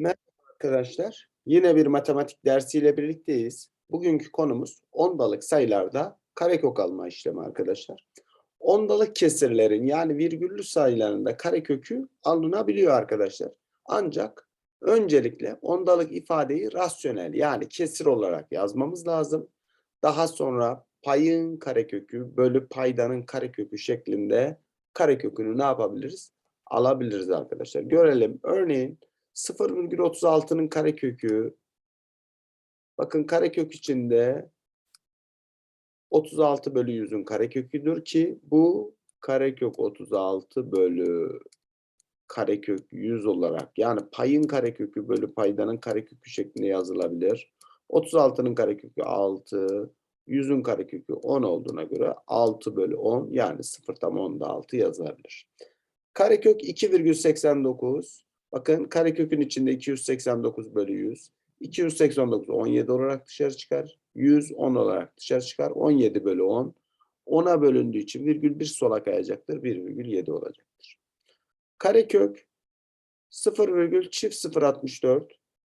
Merhaba arkadaşlar. Yine bir matematik dersiyle birlikteyiz. Bugünkü konumuz ondalık sayılarda karekök alma işlemi arkadaşlar. Ondalık kesirlerin yani virgüllü sayılarında karekökü alınabiliyor arkadaşlar. Ancak öncelikle ondalık ifadeyi rasyonel yani kesir olarak yazmamız lazım. Daha sonra payın karekökü bölü paydanın karekökü şeklinde karekökünü ne yapabiliriz? Alabiliriz arkadaşlar. Görelim. Örneğin 0,36'nın karekökü bakın karekök içinde 36 bölü 100'ün kareköküdür ki bu karekök 36 bölü karekök 100 olarak yani payın karekökü bölü paydanın karekökü şeklinde yazılabilir. 36'nın karekökü 6, 100'ün karekökü 10 olduğuna göre 6 bölü 10 yani 0 tam 10'da 6 yazılabilir. Karekök 2,89 Bakın karekökün içinde 289 bölü 100. 289 17 olarak dışarı çıkar. 100 10 olarak dışarı çıkar. 17 bölü 10. 10'a bölündüğü için virgül 1 sola kayacaktır. 1,7 olacaktır. Karekök 0 virgül çift 0,64.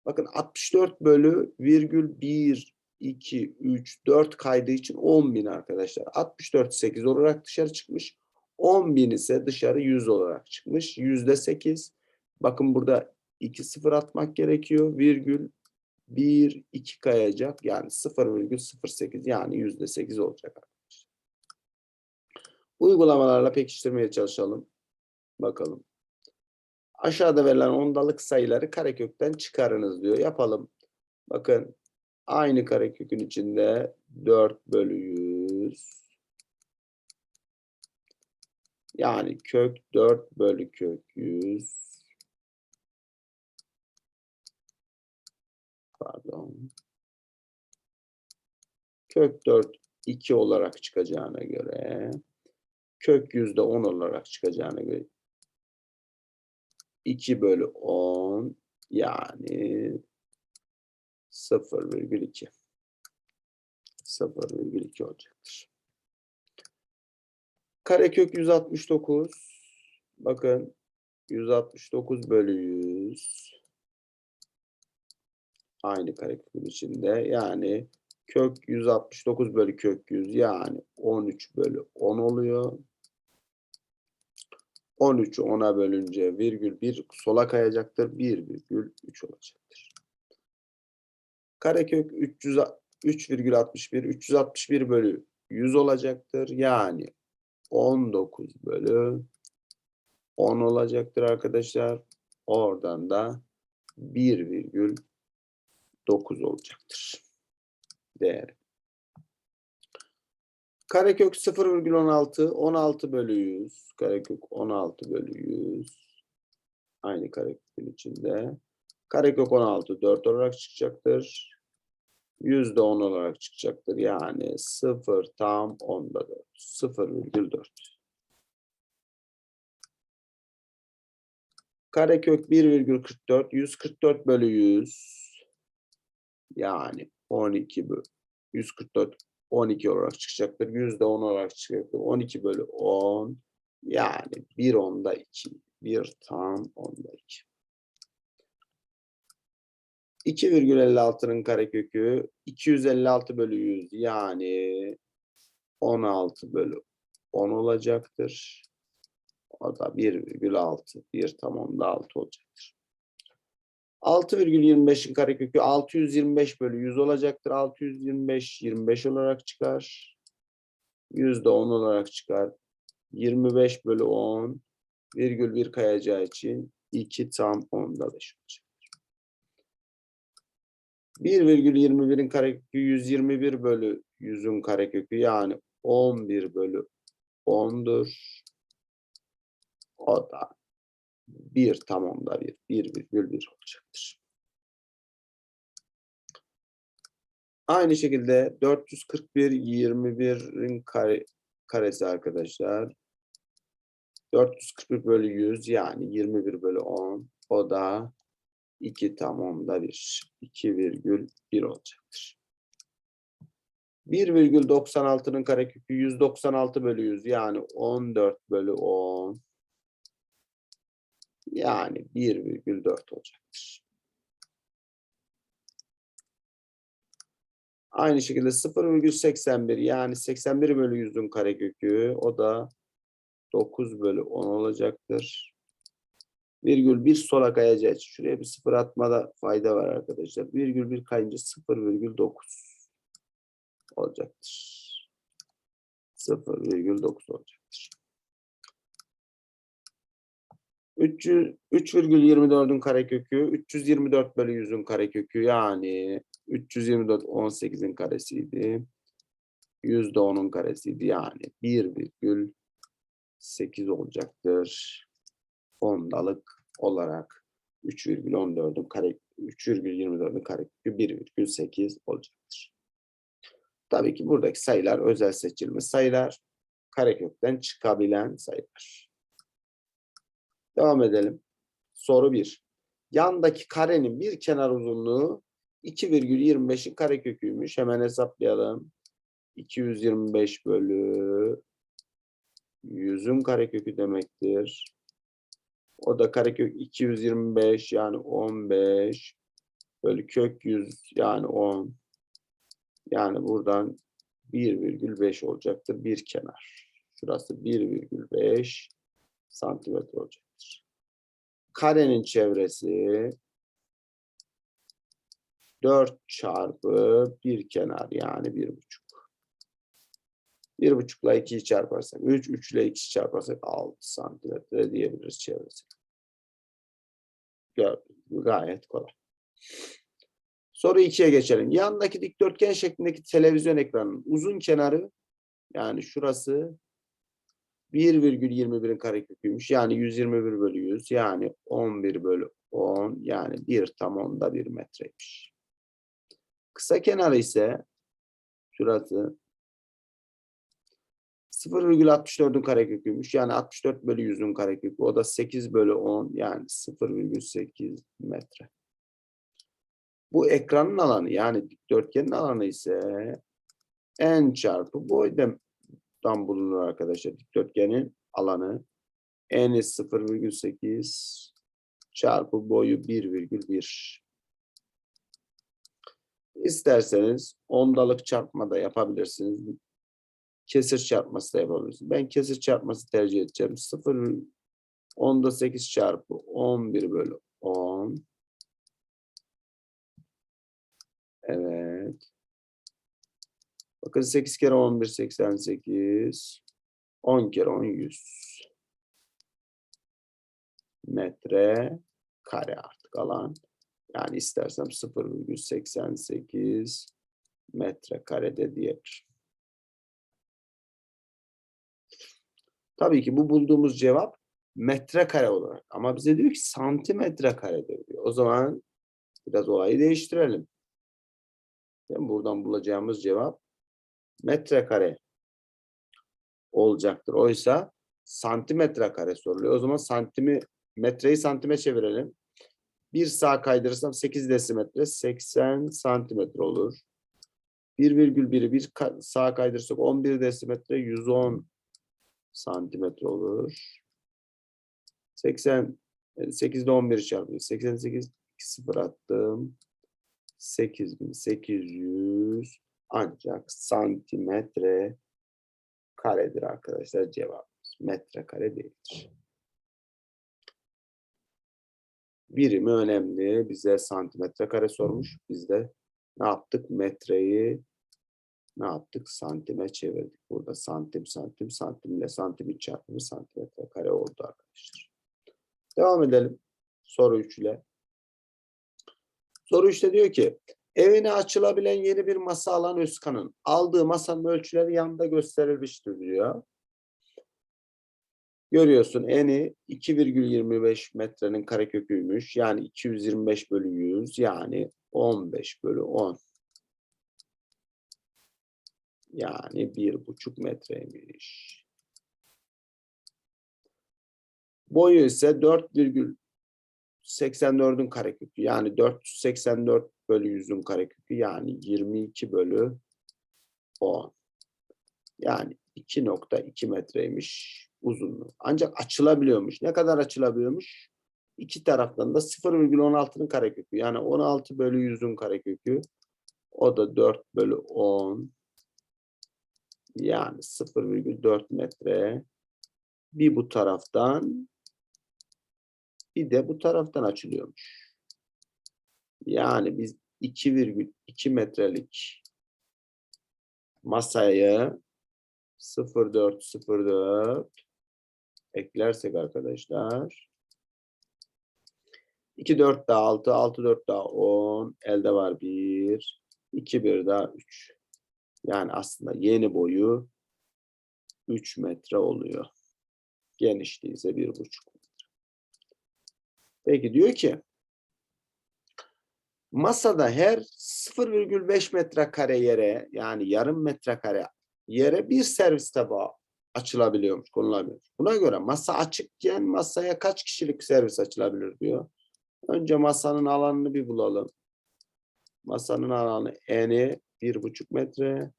Bakın 64 bölü virgül 1, 2, 3, 4 kaydığı için 10.000 arkadaşlar. 64 8 olarak dışarı çıkmış. 10.000 ise dışarı 100 olarak çıkmış. Yüzde 8. Bakın burada 2 sıfır atmak gerekiyor. Virgül 1, 2 kayacak. Yani 0,08 yani yüzde 8 olacak. Arkadaşlar. Uygulamalarla pekiştirmeye çalışalım. Bakalım. Aşağıda verilen ondalık sayıları karekökten çıkarınız diyor. Yapalım. Bakın aynı karekökün içinde 4 bölü 100 yani kök 4 bölü kök 100 pardon. Kök 4 2 olarak çıkacağına göre kök yüzde 10 olarak çıkacağına göre 2 bölü 10 yani 0,2 0,2 olacaktır. Karekök 169 bakın 169 bölü 100 aynı karekökün içinde. Yani kök 169 bölü kök 100 yani 13 bölü 10 oluyor. 13'ü 10'a bölünce virgül 1 sola kayacaktır. 1 virgül 3 olacaktır. Karekök 300 3,61 361 bölü 100 olacaktır. Yani 19 bölü 10 olacaktır arkadaşlar. Oradan da 1 virgül 9 olacaktır. Değeri. Karekök 0,16 16 bölü 100. Karekök 16 bölü 100. Aynı karekökün içinde. Karekök 16 4 olarak çıkacaktır. Yüzde 10 olarak çıkacaktır. Yani 0 tam 10'da 4. 0,4. Karekök 1,44. 144 bölü 100. Yani 12 bölü 144 12 olarak çıkacaktır. Yüzde 10 olarak çıkacaktır. 12 bölü 10 yani 1 onda 2. 1 tam onda 2. 2,56'nın karekökü 256 bölü 100 yani 16 bölü 10 olacaktır. O da 1,6. 1 tam onda 6 olacaktır. 6,25'in karekökü 625 bölü 100 olacaktır. 625 25 olarak çıkar. Yüzde 10 olarak çıkar. 25 bölü 10 virgül 1 kayacağı için 2 tam 10'da 5 olacak. 1,21'in karekökü 121 bölü 100'ün karekökü yani 11 bölü 10'dur. O da 1 tamamda 1, 1,1 olacaktır. Aynı şekilde 441 21'in kare, karesi arkadaşlar. 441 bölü 100 yani 21 bölü 10. O da 2 tam onda 1. 2,1 olacaktır. 1,96'nın karekökü 196 bölü 100 yani 14 bölü 10. Yani 1,4 olacaktır. Aynı şekilde 0,81 yani 81 bölü 100'ün karekökü o da 9 bölü 10 olacaktır. Virgül bir sola kayacağı için şuraya bir sıfır atmada fayda var arkadaşlar. Virgül bir kayınca 0,9 olacaktır. 0,9 olacak. 3,24'ün karekökü 324 bölü 100'ün karekökü yani 324 18'in karesiydi. 100 de 10'un karesiydi yani 1,8 olacaktır. Ondalık olarak 3,14'ün kare 3,24'ün karekökü 1,8 olacaktır. Tabii ki buradaki sayılar özel seçilmiş sayılar. Karekökten çıkabilen sayılar. Devam edelim. Soru 1. Yandaki karenin bir kenar uzunluğu 2,25'in kareköküymüş. Hemen hesaplayalım. 225 bölü 100'ün karekökü demektir. O da karekök 225 yani 15 bölü kök 100 yani 10. Yani buradan 1,5 olacaktır bir kenar. Şurası 1,5 santimetre olacaktır. Karenin çevresi 4 çarpı bir kenar yani 1,5. 1,5 ile 2'yi çarparsak 3, 3 ile 2'yi çarparsak 6 santimetre diyebiliriz çevresi. Gördük. Bu gayet kolay. Soru 2'ye geçelim. Yandaki dikdörtgen şeklindeki televizyon ekranının uzun kenarı yani şurası 1,21'in kareköküymüş. Yani 121 bölü 100 yani 11 bölü 10 yani 1 tam onda 1 metreymiş. Kısa kenarı ise şurası 0,64'ün kareköküymüş. Yani 64 bölü 100'ün karekökü. O da 8 bölü 10 yani 0,8 metre. Bu ekranın alanı yani dikdörtgenin alanı ise n çarpı boydan bulunur arkadaşlar. Dikdörtgenin alanı n'i 0,8 çarpı boyu 1,1. İsterseniz ondalık çarpma da yapabilirsiniz. Kesir çarpması da yapabilirsiniz. Ben kesir çarpması tercih edeceğim. 0 onda 8 çarpı 11 bölü 10 Evet. Bakın 8 kere 11 88. 10 kere 10 100. Metre kare artık alan. Yani istersem 0,88 metre karede diyebilirim. Tabii ki bu bulduğumuz cevap metrekare olarak. Ama bize diyor ki santimetre karedir diyor. O zaman biraz olayı değiştirelim. Buradan bulacağımız cevap metrekare olacaktır. Oysa santimetre kare soruluyor. O zaman santimi metreyi santime çevirelim. Bir sağ kaydırırsam 8 desimetre 80 santimetre olur. 1,1'i bir sağ kaydırırsak 11 desimetre 110 santimetre olur. 80 8'de 11 çarpıyor. 88 2 0 attım. 8800 ancak santimetre karedir arkadaşlar cevabımız. Metre kare değildir. Birimi önemli. Bize santimetre kare sormuş. Biz de ne yaptık? Metreyi ne yaptık? Santime çevirdik. Burada santim, santim, santimle santimin çarpımı santimetre kare oldu arkadaşlar. Devam edelim. Soru 3 ile. Soru 3'te diyor ki evine açılabilen yeni bir masa alan Özkan'ın aldığı masanın ölçüleri yanında gösterilmiştir diyor. Görüyorsun eni 2,25 metrenin kareköküymüş. Yani 225 bölü 100 yani 15 bölü 10. Yani bir buçuk metreymiş. Boyu ise 4,84'ün karekökü. Yani 484 bölü 100'ün karekökü. Yani 22 bölü 10. Yani 2.2 metreymiş uzunluğu. Ancak açılabiliyormuş. Ne kadar açılabiliyormuş? İki taraftan da 0,16'nın karekökü. Yani 16 bölü 100'ün karekökü O da 4 bölü 10. Yani 0,4 metre. Bir bu taraftan bir de bu taraftan açılıyormuş. Yani biz 2,2 metrelik masayı 0,404 eklersek arkadaşlar 2 4 daha 6 6 4 daha 10 elde var 1 2 1 daha 3 yani aslında yeni boyu 3 metre oluyor. Genişliği ise 1,5 metre. Peki diyor ki masada her 0,5 metrekare yere yani yarım metrekare yere bir servis tabağı açılabiliyormuş, konulabiliyormuş. Buna göre masa açıkken masaya kaç kişilik servis açılabilir diyor. Önce masanın alanını bir bulalım. Masanın alanı eni bir buçuk metre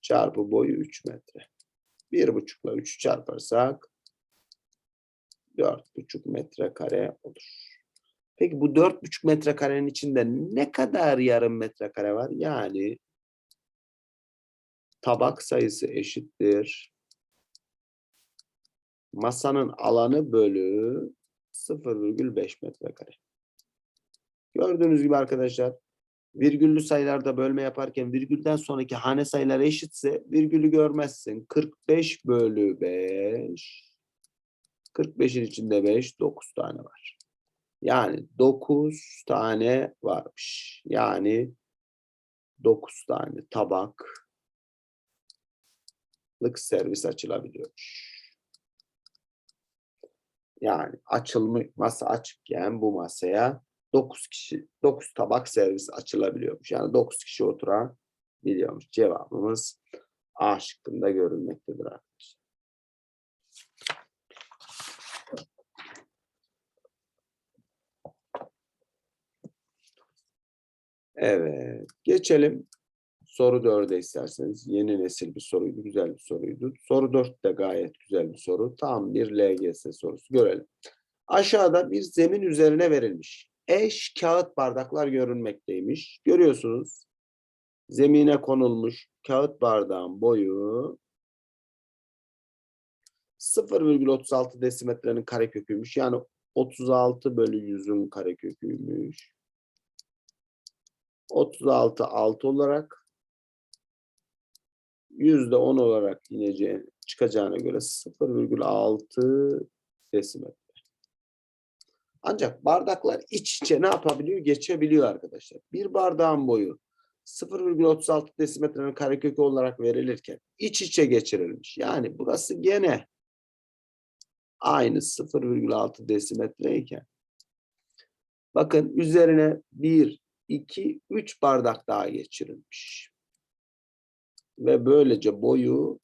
çarpı boyu 3 metre. Bir buçukla 3 çarparsak dört buçuk metrekare olur. Peki bu dört buçuk metrekarenin içinde ne kadar yarım metrekare var? Yani tabak sayısı eşittir. Masanın alanı bölü 0,5 metrekare. Gördüğünüz gibi arkadaşlar virgüllü sayılarda bölme yaparken virgülden sonraki hane sayıları eşitse virgülü görmezsin. 45 bölü 5 45'in içinde 5 9 tane var. Yani 9 tane varmış. Yani 9 tane tabaklık servis açılabiliyormuş. Yani açılmış masa açıkken bu masaya 9 kişi 9 tabak servis açılabiliyormuş. Yani 9 kişi oturan biliyormuş. Cevabımız A şıkkında görülmektedir arkadaşlar. Evet. Geçelim. Soru 4'e isterseniz. Yeni nesil bir soruydu. Güzel bir soruydu. Soru 4 de gayet güzel bir soru. Tam bir LGS sorusu. Görelim. Aşağıda bir zemin üzerine verilmiş. Eş kağıt bardaklar görünmekteymiş. Görüyorsunuz. Zemine konulmuş kağıt bardağın boyu 0,36 desimetrenin kareköküymüş. Yani 36 bölü 100'ün kareköküymüş. 36 6 olarak yüzde 10 olarak ineceğine çıkacağına göre 0,6 desimetre. Ancak bardaklar iç içe ne yapabiliyor? Geçebiliyor arkadaşlar. Bir bardağın boyu 0,36 desimetrenin karekökü olarak verilirken iç içe geçirilmiş. Yani burası gene aynı 0,6 desimetreyken bakın üzerine 1, 2, 3 bardak daha geçirilmiş. Ve böylece boyu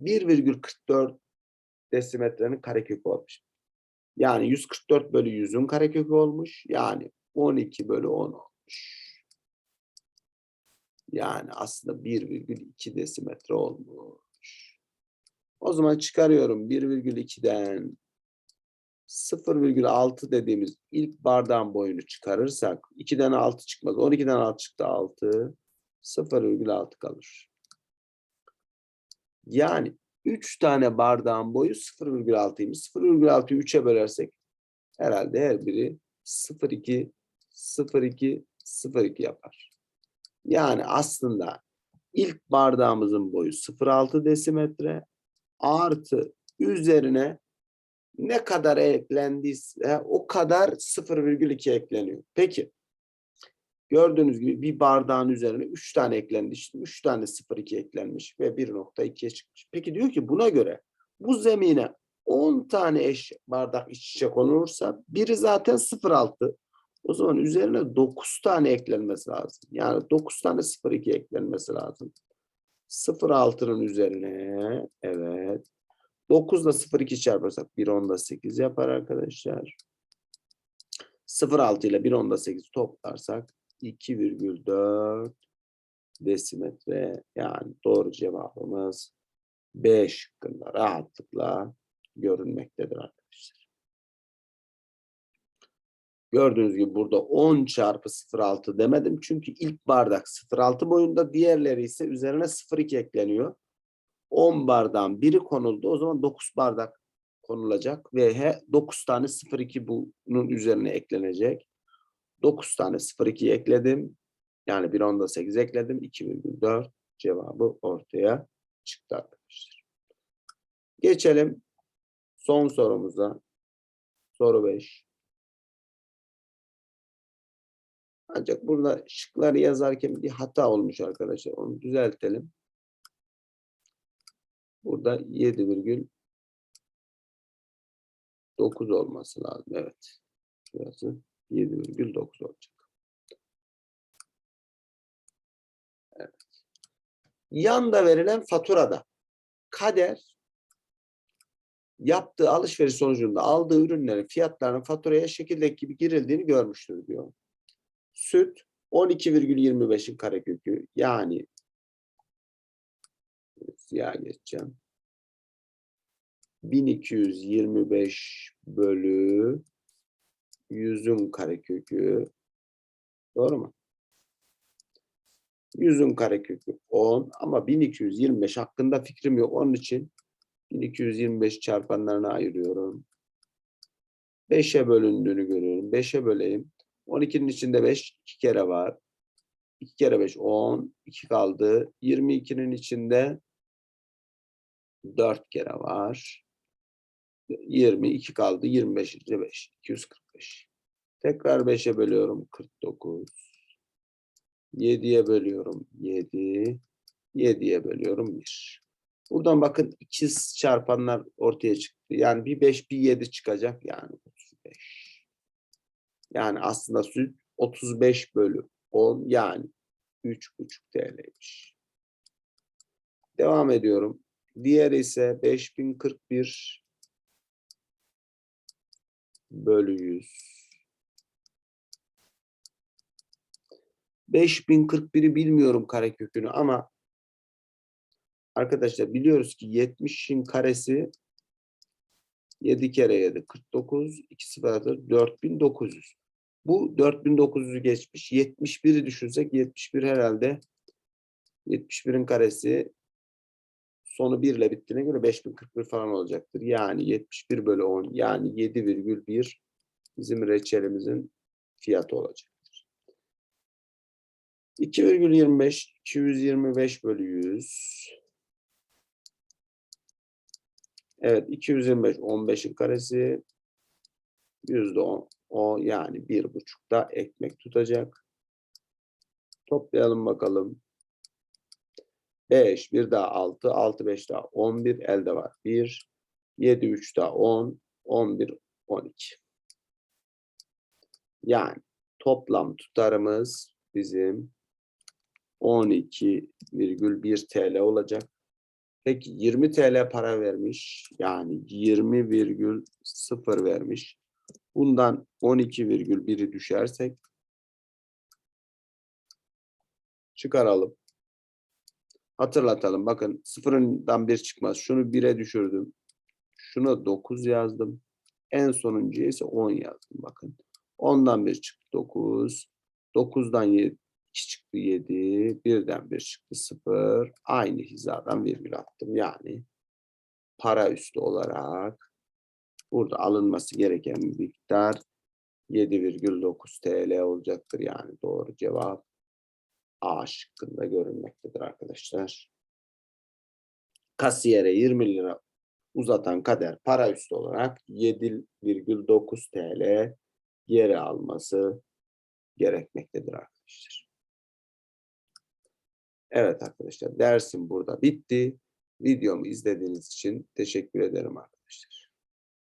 1,44 desimetrenin karekökü olmuş. Yani 144 bölü 100'ün karekökü olmuş. Yani 12 bölü 10 olmuş. Yani aslında 1,2 desimetre olmuş. O zaman çıkarıyorum 1,2'den 0,6 dediğimiz ilk bardağın boyunu çıkarırsak 2'den 6 çıkmaz. 12'den 6 çıktı 6. 0,6 kalır. Yani 3 tane bardağın boyu 0,6'ymış. 0,6'yı 3'e bölersek herhalde her biri 0,2 0,2 0,2 yapar. Yani aslında ilk bardağımızın boyu 0,6 desimetre artı üzerine ne kadar eklendiyse o kadar 0,2 ekleniyor. Peki gördüğünüz gibi bir bardağın üzerine 3 tane eklendi. İşte 3 tane 0,2 eklenmiş ve 1,2'ye çıkmış. Peki diyor ki buna göre bu zemine 10 tane eş bardak iç içe konulursa biri zaten 0,6. O zaman üzerine 9 tane eklenmesi lazım. Yani 9 tane 0,2 eklenmesi lazım. 0,6'nın üzerine evet 9 ile 0,2 çarparsak 1 onda 8 yapar arkadaşlar. 0,6 ile 1 onda 8 toplarsak 2,4 desimetre yani doğru cevabımız B şıkkında rahatlıkla görünmektedir arkadaşlar. Gördüğünüz gibi burada 10 çarpı 0.6 demedim. Çünkü ilk bardak 0.6 boyunda diğerleri ise üzerine 0.2 ekleniyor. 10 bardağın biri konuldu. O zaman 9 bardak konulacak ve he, 9 tane 0.2 bunun üzerine eklenecek. 9 tane 0.2 ekledim. Yani bir onda 8 ekledim. 2,4 cevabı ortaya çıktı arkadaşlar. Geçelim son sorumuza. Soru 5. Ancak burada şıkları yazarken bir hata olmuş arkadaşlar. Onu düzeltelim. Burada 7,9 olması lazım. Evet. Şurası 7,9 olacak. Evet. Yanda verilen faturada kader yaptığı alışveriş sonucunda aldığı ürünlerin fiyatlarının faturaya şekildeki gibi girildiğini görmüştür diyor. Süt 12,25'in karekökü yani siyah geçeceğim. 1225 bölü 100'ün karekökü doğru mu? 100'ün karekökü 10 ama 1225 hakkında fikrim yok. Onun için 1225 çarpanlarına ayırıyorum. 5'e bölündüğünü görüyorum. 5'e böleyim. 12'nin içinde 5 iki kere var. 2 kere 5 10. 2 kaldı. 22'nin içinde 4 kere var. 22 kaldı. 25 içinde 5. 245. Tekrar 5'e bölüyorum. 49. 7'ye bölüyorum. 7. 7'ye bölüyorum 1. Buradan bakın ikiz çarpanlar ortaya çıktı. Yani bir 5 bir 7 çıkacak. Yani 35. Yani aslında süt 35 bölü 10 yani 3,5 TL'ymiş. Devam ediyorum. Diğeri ise 5041 bölü 100. 5041'i bilmiyorum karekökünü ama arkadaşlar biliyoruz ki 70'in karesi 7 kere 7 49 2 sıfır 4900. Bu 4900'ü geçmiş. 71'i düşünsek 71 herhalde 71'in karesi sonu 1 ile bittiğine göre 5041 falan olacaktır. Yani 71 bölü 10 yani 7,1 bizim reçelimizin fiyatı olacaktır. 2,25 225 bölü 100 Evet 225 15'in karesi yüzde 10 o yani bir buçukta ekmek tutacak. Toplayalım bakalım. 5, 1 daha 6, 6, 5 daha 11, elde var 1, 7, 3 daha 10, 11, 12. Yani toplam tutarımız bizim 12,1 TL olacak. Peki 20 TL para vermiş. Yani 20,0 vermiş. Bundan 12,1'i düşersek çıkaralım. Hatırlatalım. Bakın sıfırından bir çıkmaz. Şunu 1'e düşürdüm. Şuna 9 yazdım. En sonuncuya ise 10 yazdım. Bakın. 10'dan 1 çıktı 9. 9'dan 7 2 çıktı 7. 1'den 1 çıktı 0. Aynı hizadan virgül attım. Yani para üstü olarak burada alınması gereken miktar 7,9 TL olacaktır. Yani doğru cevap A şıkkında görünmektedir arkadaşlar. Kasiyere 20 lira uzatan kader para üstü olarak 7,9 TL yere alması gerekmektedir arkadaşlar. Evet arkadaşlar dersim burada bitti. Videomu izlediğiniz için teşekkür ederim arkadaşlar.